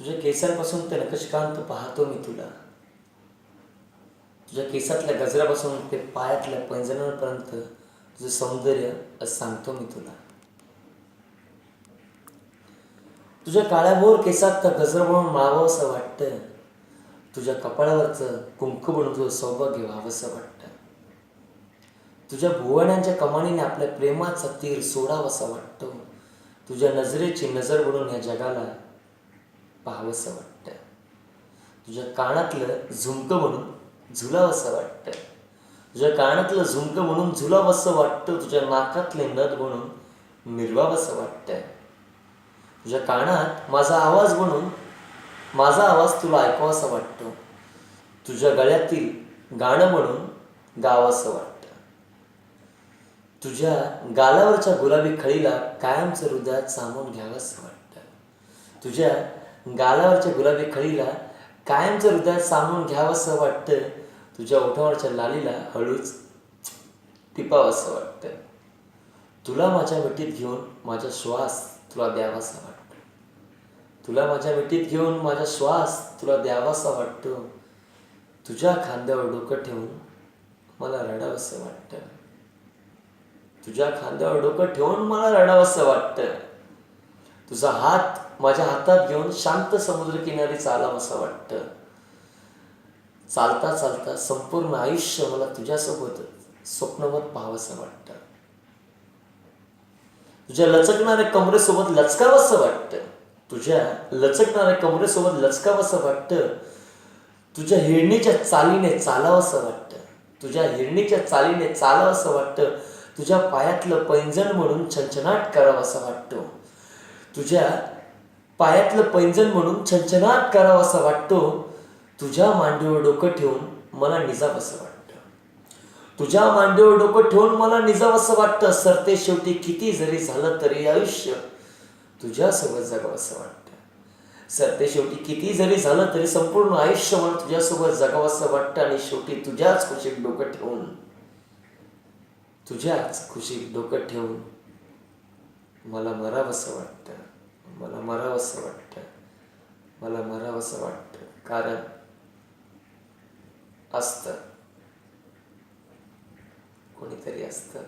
तुझ्या केसांपासून ते नकशकांत पाहतो मी तुला. तुझ्या केसातल्या गजऱ्यापासून ते पायातल्या पैंजणापर्यंत तुझं सौंदर्य असं सांगतो मी तुला. तुझ्या काळ्याभोर केसात तर गजर म्हणून मावं असं वाटतं. तुझ्या कपाळावरचं कुंकू म्हणून तुझं सौभाग्य व्हावंसं वाटतं. तुझ्या भुवण्यांच्या कमानीने आपल्या प्रेमाचा तीर सोडावासा वाटतो. तुझ्या नजरेची नजर म्हणून या जगाला पाहावंसं वाटतं. तुझ्या कानातलं झुमकं म्हणून झुलावंसं वाटतं. तुझ्या कानातलं झुमकं म्हणून झुलावंसं वाटतं. तुझ्या नाकातले नद म्हणून निर्वावंसं वाटतं. तुझ्या कानात माझा आवाज म्हणून माझा आवाज तुला ऐकावासा वाटतो. तुझ्या गळ्यातील गाणं म्हणून गावासं वाटतं. तुझ्या गालावरच्या गुलाबी खळीला कायमचं हृदयात सामावून घ्यावंसं वाटतं. तुझ्या गालावरच्या गुलाबी खळीला कायमचं हृदयात सामावून घ्यावंसं वाटतं. तुझ्या ओठावरच्या लालीला हळूच टिपावंसं वाटतं. तुला माझ्या मिठीत घेऊन माझा श्वास तुला द्यावासा वाटतो. तुला माझ्या मिठीत घेऊन माझा श्वास तुला द्यावासा वाटतो. तुझ्या खांद्यावर डोकं ठेवून मला रडावंसं वाटतं. तुझ्या खांद्यावर डोकं ठेवून मला रडावंसं वाटतं. तुझा हात माझ्या हातात घेऊन शांत समुद्रकिनारी चालावंसं वाटतं. चालता चालता संपूर्ण आयुष्य मला तुझ्यासोबत स्वप्नवत पाहावंसं वाटतं. तुझ्या लचकणाऱ्या कमरेसोबत लचकावंसं वाटतं. तुझ्या लचकणाऱ्या कमरेसोबत लचकावंसं वाटतं. तुझ्या हिरणीच्या चालीने चालावंसं वाटतं. तुझ्या हिरणीच्या चालीने चालावंसं वाटतं. तुझ्या पायातलं पैंजण म्हणून छनछनाट करावासा वाटतो. तुझ्या पायातलं पैंजण म्हणून छनछनाट करावासा वाटतो तुझ्या मांडीवर डोकं ठेवून मला निजावंसं वाटतं. तुझ्या मांडीवर डोकं ठेवून मला निजावंसं वाटतं सरते शेवटी किती जरी झालं तरी आयुष्य तुझ्यासोबत जगावंसं वाटतं. सरते शेवटी किती जरी झालं तरी संपूर्ण आयुष्य मला तुझ्यासोबत जगावंसं वाटतं आणि शेवटी तुझ्याच खुशीत डोकं ठेवून तुझ्याच खुशीत डोकं ठेवून मला मरावंसं वाटतं. मला मरावंसं वाटतं. मला मरावंसं वाटतं. कारण असतं. कोणीतरी असतं.